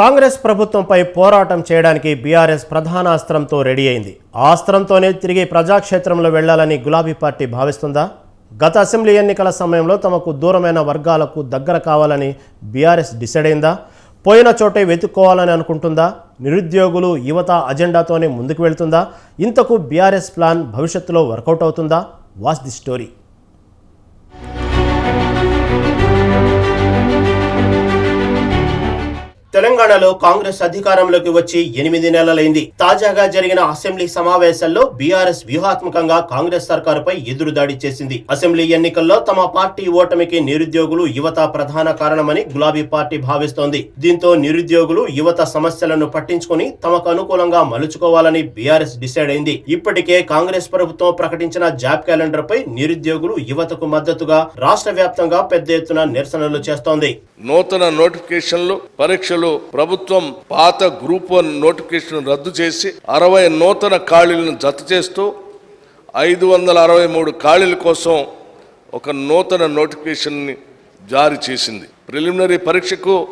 కాంగ్రెస్ ప్రభుత్వంపై పోరాటం చేయడానికి బీఆర్ఎస్ ప్రధాన అస్త్రంతో రెడీ అయింది. ఆ అస్త్రంతోనే తిరిగి ప్రజాక్షేత్రంలో వెళ్ళాలని గులాబీ పార్టీ భావిస్తుందా? గత అసెంబ్లీ ఎన్నికల సమయంలో తమకు దూరమైన వర్గాలకు దగ్గర కావాలని బీఆర్ఎస్ డిసైడ్ అయిందా? పోయిన చోటే వెతుక్కోవాలని అనుకుంటుందా? నిరుద్యోగులు యువత అజెండాతోనే ముందుకు వెళ్తుందా? ఇంతకు బీఆర్ఎస్ ప్లాన్ భవిష్యత్తులో వర్కౌట్ అవుతుందా? Watch the story. తెలంగాణలో కాంగ్రెస్ అధికారంలోకి వచ్చి ఎనిమిది నెలలైంది. తాజాగా జరిగిన అసెంబ్లీ సమావేశాల్లో బీఆర్ఎస్ వ్యూహాత్మకంగా కాంగ్రెస్ సర్కారుపై ఎదురుదాడి చేసింది. అసెంబ్లీ ఎన్నికల్లో తమ పార్టీ ఓటమికి నిరుద్యోగులు యువత ప్రధాన కారణమని గులాబీ పార్టీ భావిస్తోంది. దీంతో నిరుద్యోగులు యువత సమస్యలను పట్టించుకుని తమకు అనుకూలంగా మలుచుకోవాలని బీఆర్ఎస్ డిసైడ్ అయింది. ఇప్పటికే కాంగ్రెస్ ప్రభుత్వం ప్రకటించిన జాబ్ క్యాలెండర్ పై నిరుద్యోగులు యువతకు మద్దతుగా రాష్ట్ర వ్యాప్తంగా పెద్ద ఎత్తున నిరసనలు చేస్తోంది. నూతన నోటిఫికేషన్లు పరీక్షలు ప్రభుత్వం పాత గ్రూప్ వన్ నోటిఫికేషన్ రద్దు చేసి అరవై నూతన ఖాళీలను జత చేస్తూ ఐదు వందల అరవై మూడు ఖాళీల కోసం ఒక నూతన నోటిఫికేషన్ని జారీ చేసింది. ప్రిలిమినరీ పరీక్షకు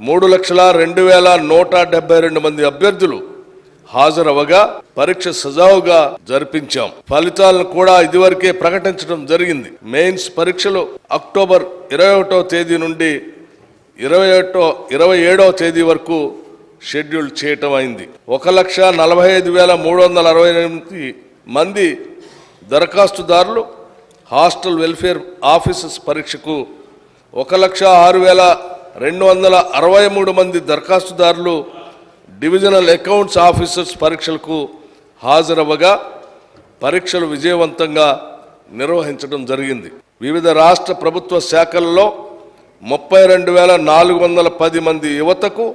మూడు లక్షల రెండు వేల నూట డెబ్బై రెండు మంది అభ్యర్థులు హాజరవగా పరీక్ష సజావుగా జరిపించాం. ఫలితాలను కూడా ఇదివరకే ప్రకటించడం జరిగింది. మెయిన్స్ పరీక్షలు అక్టోబర్ ఇరవై ఒకటో తేదీ నుండి ఇరవై ఒకటో ఇరవై ఏడవ తేదీ వరకు షెడ్యూల్ చేయటం అయింది. ఒక లక్ష నలభై ఐదు వేల మూడు వందల అరవై ఎనిమిది మంది దరఖాస్తుదారులు హాస్టల్ వెల్ఫేర్ ఆఫీసర్స్ పరీక్షకు ఒక లక్ష ఆరు వేల రెండు వందల అరవై మూడు మంది దరఖాస్తుదారులు డివిజనల్ అకౌంట్స్ ఆఫీసర్స్ పరీక్షలకు హాజరవ్వగా పరీక్షలు విజయవంతంగా నిర్వహించడం జరిగింది. వివిధ రాష్ట్ర ప్రభుత్వ శాఖల్లో ముప్పై రెండు వేల నాలుగు వందల పది మంది యువతకు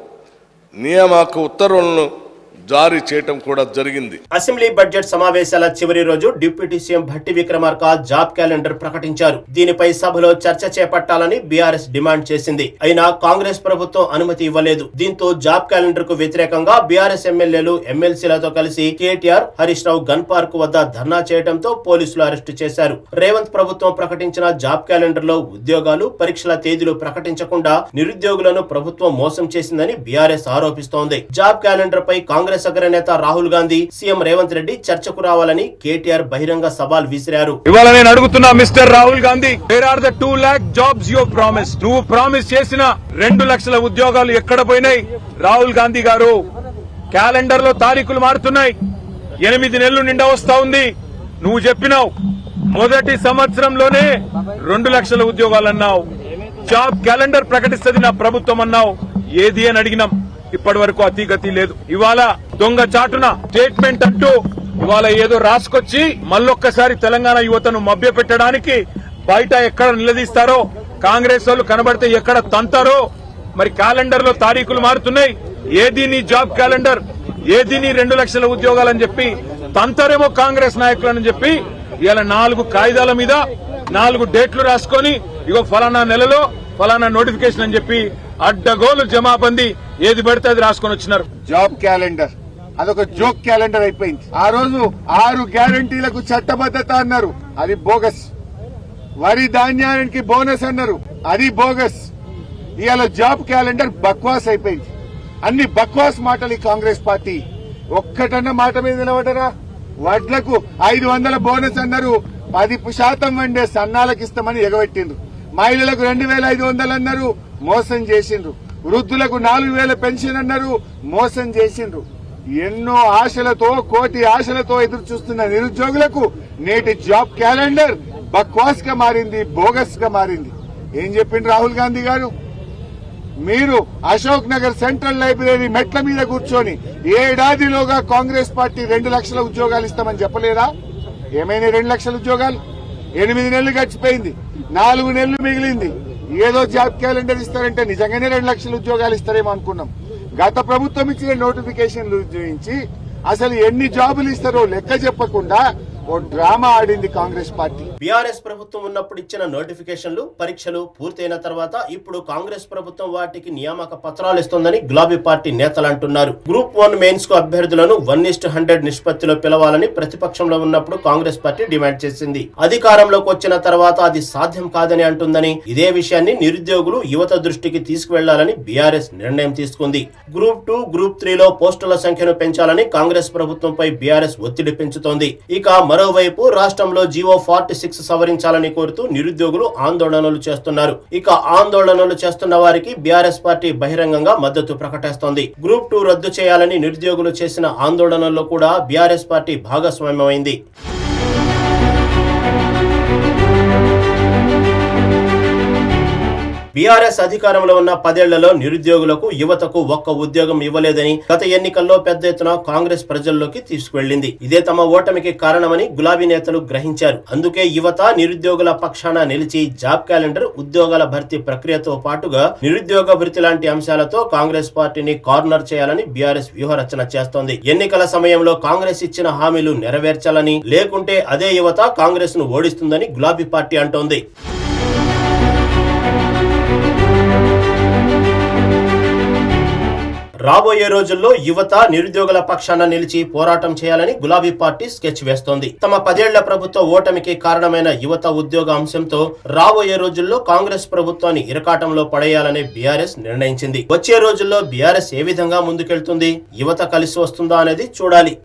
నియామక ఉత్తర్వులను జారీ చేయటం కూడా జరిగింది. అసెంబ్లీ బడ్జెట్ సమావేశాల చివరి రోజు deputy CM Bhatti Vikramarka job calendar ప్రకటించారు. దీనిపై సభలో చర్చ చేపట్టాలని బీఆర్ఎస్ డిమాండ్ చేసింది. అయినా కాంగ్రెస్ ప్రభుత్వం అనుమతి ఇవ్వలేదు. దీంతో జాబ్ క్యాలెండర్కు వ్యతిరేకంగా బీఆర్ఎస్ ఎమ్మెల్యేలు ఎమ్మెల్సీలతో కలిసి KTR Harish Rao gun park వద్ద ధర్నా చేయడంతో పోలీసులు అరెస్టు చేశారు. రేవంత్ ప్రభుత్వం ప్రకటించిన జాబ్ క్యాలెండర్లో ఉద్యోగాలు పరీక్షల తేదీలు ప్రకటించకుండా నిరుద్యోగులను ప్రభుత్వం మోసం చేసిందని బీఆర్ఎస్ ఆరోపిస్తోంది. జాబ్ క్యాలెండర్ పై కాంగ్రెస్ అగ్రనేత రాహుల్ గాంధీ సీఎం రేవంత్ రెడ్డి చర్చకు రావాలని కేటీఆర్ బహిరంగ సవాల్ విసిరారు. ఇవాళ నేను అడుగుతున్నా mister Rahul Gandhi where are the two lakh jobs you promise నువ్వు ప్రామిస్ చేసిన రెండు లక్షల ఉద్యోగాలు ఎక్కడ పోయినాయి? రాహుల్ గాంధీ గారు క్యాలెండర్లో తారీఖులు మారుతున్నాయి. ఎనిమిది నెలలు నిండా వస్తా ఉంది. నువ్వు చెప్పినావు మొదటి సంవత్సరంలోనే రెండు లక్షల ఉద్యోగాలు అన్నావు. జాబ్ క్యాలెండర్ ప్రకటిస్తుంది నా ప్రభుత్వం అన్నావు. ఏది అని అడిగినాం. ఇప్పటి వరకు అతిగతి లేదు. ఇవాళ దొంగ చాటున స్టేట్మెంట్ అంటూ ఇవాళ ఏదో రాసుకొచ్చి మళ్ళొక్కసారి తెలంగాణ యువతను మభ్య పెట్టడానికి బయట ఎక్కడ నిలదీస్తారో కాంగ్రెస్ వాళ్ళు కనబడితే ఎక్కడ తంతారో మరి క్యాలెండర్లో తారీఖులు మారుతున్నాయి. ఏది నీ జాబ్ క్యాలెండర్? ఏది నీ రెండు లక్షల ఉద్యోగాలని చెప్పి తంతారేమో కాంగ్రెస్ నాయకులని చెప్పి ఇలా నాలుగు కాయిదాల మీద నాలుగు డేట్లు రాసుకొని ఇగో ఫలానా నెలలో ఫలానా నోటిఫికేషన్ అని చెప్పి అడ్డగోలు జమాబందీ ఏది పడితే అది రాసుకొని వచ్చినారు. Job calendar. అదొక జోక్ క్యాలెండర్ అయిపోయింది. ఆ రోజు ఆరు గ్యారంటీలకు చట్టబద్ధత అన్నారు. అది బోగస్. వరి ధాన్యానికి బోనస్ అన్నారు. అది బోగస్. ఇవాళ జాబ్ క్యాలెండర్ బక్వాస్ అయిపోయింది. అన్ని బక్వాస్ మాటలు ఈ కాంగ్రెస్ పార్టీ. ఒక్కటన్న మాట మీద నిలబడరా? వడ్లకు ఐదు వందల బోనస్ అన్నారు. పది శాతం వండే సన్నాలకు ఇస్తామని ఎగబెట్టిండ్రు. మహిళలకు రెండు వేల ఐదు వందలు అన్నారు. మోసం చేసిండ్రు. వృద్ధులకు నాలుగు వేల పెన్షన్ అన్నారు మోసం చేసిండ్రు. ఎన్నో ఆశలతో కోటి ఆశలతో ఎదురు చూస్తున్న నిరుద్యోగులకు నేటి జాబ్ క్యాలెండర్ బక్వాస్గా మారింది బోగస్గా మారింది. ఏం చెప్పిండు రాహుల్ గాంధీ గారు? మీరు అశోక్ నగర్ సెంట్రల్ లైబ్రరీ మెట్ల మీద కూర్చొని ఏడాదిలోగా కాంగ్రెస్ పార్టీ రెండు లక్షల ఉద్యోగాలు ఇస్తామని చెప్పలేదా? ఏమైనా రెండు లక్షల ఉద్యోగాలు? ఎనిమిది నెలలు గడిచిపోయింది నాలుగు నెలలు మిగిలింది. ఏదో జాబ్ క్యాలెండర్ ఇస్తారంటే నిజంగానే రెండు లక్షల ఉద్యోగాలు ఇస్తారేమో అనుకున్నాం. గత ప్రభుత్వం ఇచ్చిన నోటిఫికేషన్లు చూపించి అసలు ఎన్ని జాబులు ఇస్తారో లెక్క చెప్పకుండా ఓ డ్రామా ఆడింది కాంగ్రెస్ పార్టీ. బీఆర్ఎస్ ప్రభుత్వం ఉన్నప్పుడు ఇచ్చిన నోటిఫికేషన్లు పరీక్షలు పూర్తయిన తర్వాత ఇప్పుడు కాంగ్రెస్ ప్రభుత్వం వాటికి నియామక పత్రాలు ఇస్తోందని గులాబీ పార్టీ నేతలు అంటున్నారు. గ్రూప్ వన్ మెయిన్స్కు అభ్యర్థులను వన్ ఇస్ట్ హండ్రెడ్ నిష్పత్తిలో పిలవాలని ప్రతిపక్షంలో ఉన్నప్పుడు కాంగ్రెస్ పార్టీ డిమాండ్ చేసింది. అధికారంలోకి వచ్చిన తర్వాత అది సాధ్యం కాదని అంటుందని ఇదే విషయాన్ని నిరుద్యోగులు యువత దృష్టికి తీసుకువెళ్ళాలని బీఆర్ఎస్ నిర్ణయం తీసుకుంది. గ్రూప్ టూ గ్రూప్ త్రీలో పోస్టుల సంఖ్యను పెంచాలని కాంగ్రెస్ ప్రభుత్వంపై బీఆర్ఎస్ ఒత్తిడి పెంచుతోంది. ఇక మరోవైపు రాష్ట్రంలో జీవో ఫార్టీ సిక్స్ సవరించాలని కోరుతూ నిరుద్యోగులు ఆందోళనలు చేస్తున్నారు. ఇక ఆందోళనలు చేస్తున్న వారికి బీఆర్ఎస్ పార్టీ బహిరంగంగా మద్దతు ప్రకటిస్తోంది. గ్రూప్ టూ రద్దు చేయాలని నిరుద్యోగులు చేసిన ఆందోళనల్లో కూడా బీఆర్ఎస్ పార్టీ భాగస్వామ్యమైంది. బీఆర్ఎస్ అధికారంలో ఉన్న పదేళ్ళలో నిరుద్యోగులకు యువతకు ఒక్క ఉద్యోగం ఇవ్వలేదని గత ఎన్నికల్లో పెద్ద ఎత్తున కాంగ్రెస్ ప్రజల్లోకి తీసుకువెళ్ళింది ఇదే తమ ఓటమికి కారణమని గులాబీ నేతలు గ్రహించారు. అందుకే యువత నిరుద్యోగుల పక్షాన నిలిచి జాబ్ క్యాలెండర్ ఉద్యోగాల భర్తీ ప్రక్రియతో పాటుగా నిరుద్యోగ భృతి లాంటి అంశాలతో కాంగ్రెస్ పార్టీని కార్నర్ చేయాలని బీఆర్ఎస్ వ్యూహరచన చేస్తోంది. ఎన్నికల సమయంలో కాంగ్రెస్ ఇచ్చిన హామీలు నెరవేర్చాలని లేకుంటే అదే యువత కాంగ్రెస్ను ఓడిస్తుందని గులాబీ పార్టీ అంటోంది. రాబోయే రోజుల్లో యువత నిరుద్యోగుల పక్షాన నిలిచి పోరాటం చేయాలని గులాబీ పార్టీ స్కెచ్ వేస్తోంది. తమ పదేళ్ళ ప్రభుత్వ ఓటమికి కారణమైన యువత ఉద్యోగ అంశంతో రాబోయే రోజుల్లో కాంగ్రెస్ ప్రభుత్వాన్ని ఇరకాటంలో పడేయాలని బీఆర్ఎస్ నిర్ణయించింది. వచ్చే రోజుల్లో బీఆర్ఎస్ ఏ విధంగా ముందుకెళ్తుంది? యువత కలిసి వస్తుందా అనేది చూడాలి.